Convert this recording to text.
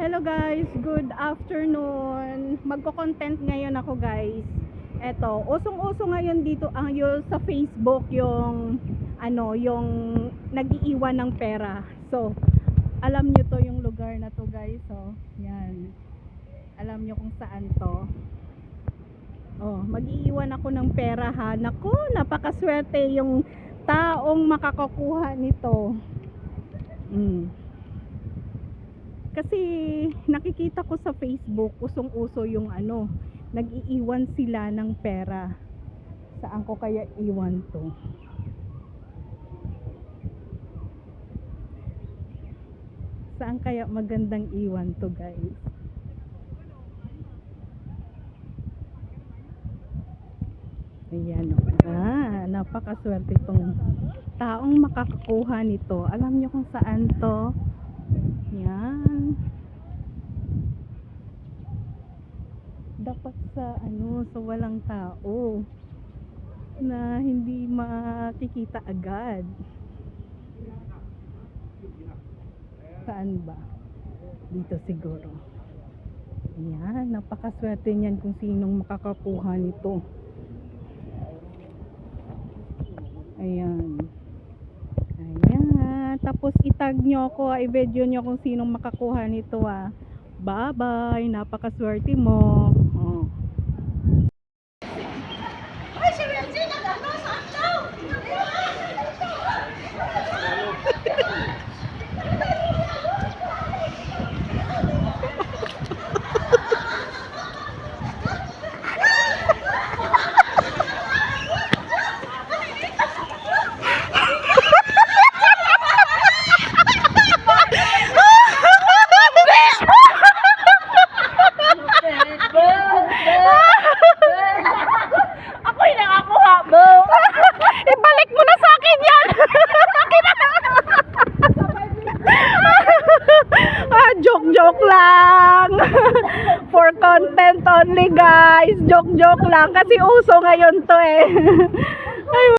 Hello guys, good afternoon. Magko-content ngayon ako guys. Eto, usong-uso ngayon dito ang yung sa Facebook yung ano, yung nag-iiwan ng pera. So, alam nyo to yung lugar na to guys, so, yan. Alam nyo kung saan to. Oh, mag-iiwan ako ng pera ha. Naku, napakaswerte yung taong makakakuha nito. Mm. Kasi nakikita ko sa Facebook, usong-uso yung ano, nag-iiwan sila ng pera. Saan ko kaya iwan to? Saan kaya magandang iwan to guys? Ayan o. Ah, napakaswerte itong taong makakakuha nito. Alam nyo kung saan to? Yan. Dapat sa ano, sa walang tao na hindi makikita agad. Saan ba? Dito siguro. Yan, napakaswerte niyan kung sinong makakakuha nito. Ayan. Tapos itag nyo ako, ah, i-video nyo kung sinong makakuha nito ah. Bye-bye. Napakaswerte mo. Oh. Ay, si Regine, nagano sa ato! Ako'y nakakuha mo! Ibalik mo na sa akin yan! ah, joke lang. For content only guys. Joke joke lang kasi uso ngayon to eh.